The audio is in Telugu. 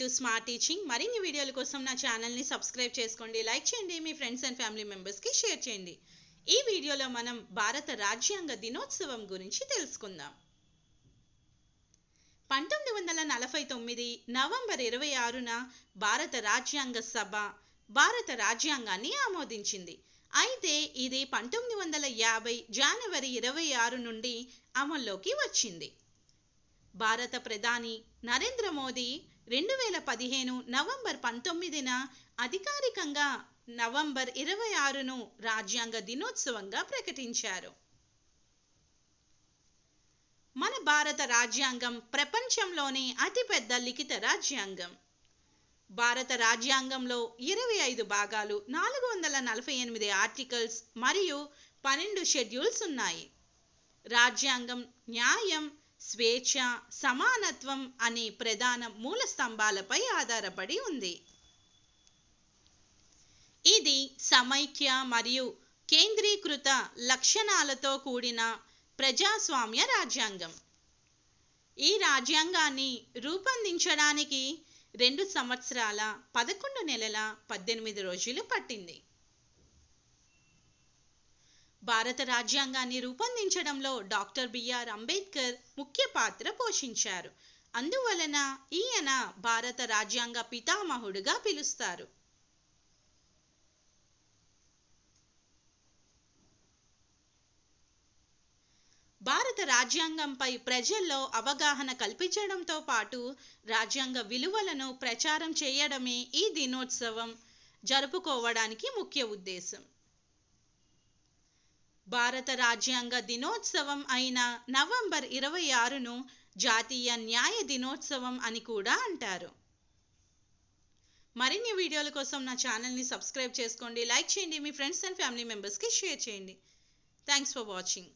టు స్మార్ట్ టీచింగ్ మరిన్ని వీడియోల కోసం నా ఛానల్ని సబ్స్క్రైబ్ చేసుకోండి. లైక్ చేయండి. మీ ఫ్రెండ్స్ అండ్ ఫ్యామిలీ మెంబర్స్కి షేర్ చేయండి. ఈ వీడియోలో మనం భారత రాజ్యాంగ దినోత్సవం గురించి తెలుసుకుందాం. పంతొమ్మిది వందల నలభై తొమ్మిది నవంబర్ ఇరవై ఆరున భారత రాజ్యాంగ సభ భారత రాజ్యాంగాన్ని ఆమోదించింది. అయితే ఇది పంతొమ్మిది వందల యాభై జనవరి ఇరవై ఆరు నుండి అమల్లోకి వచ్చింది. భారత ప్రధాని నరేంద్ర మోదీ రెండు వేల పదిహేను నవంబర్ పంతొమ్మిదిన అధికారికంగా నవంబర్ ఇరవై ఆరును రాజ్యాంగ దినోత్సవంగా ప్రకటించారు. మన భారత రాజ్యాంగం ప్రపంచంలోనే అతిపెద్ద లిఖిత రాజ్యాంగం. భారత రాజ్యాంగంలో ఇరవై ఐదు భాగాలు నాలుగు వందల నలభై ఎనిమిది ఆర్టికల్స్ మరియు పన్నెండు షెడ్యూల్స్ ఉన్నాయి. రాజ్యాంగం న్యాయం స్వేచ్ఛ సమానత్వం అనే ప్రధాన మూల స్తంభాలపై ఆధారపడి ఉంది. ఇది సమైక్య మరియు కేంద్రీకృత లక్షణాలతో కూడిన ప్రజాస్వామ్య రాజ్యాంగం. ఈ రాజ్యాంగాన్ని రూపొందించడానికి రెండు సంవత్సరాల పదకొండు నెలల పద్దెనిమిది రోజులు పట్టింది. భారత రాజ్యాంగాన్ని రూపొందించడంలో డాక్టర్ బిఆర్ అంబేద్కర్ ముఖ్య పాత్ర పోషించారు. అందువలన ఈయన భారత రాజ్యాంగ పితామహుడుగా పిలుస్తారు. భారత రాజ్యాంగంపై ప్రజల్లో అవగాహన కల్పించడంతో పాటు రాజ్యాంగ విలువలను ప్రచారం చేయడమే ఈ దినోత్సవం జరుపుకోవడానికి ముఖ్య ఉద్దేశం. భారత రాజ్యాంగ దినోత్సవం అయిన నవంబర్ ఇరవై ఆరును జాతీయ న్యాయ దినోత్సవం అని కూడా అంటారు. మరిన్ని వీడియోల కోసం నా ఛానల్ని సబ్స్క్రైబ్ చేసుకోండి లైక్ చేయండి మీ ఫ్రెండ్స్ అండ్ ఫ్యామిలీ మెంబర్స్కి షేర్ చేయండి. Thanks for watching.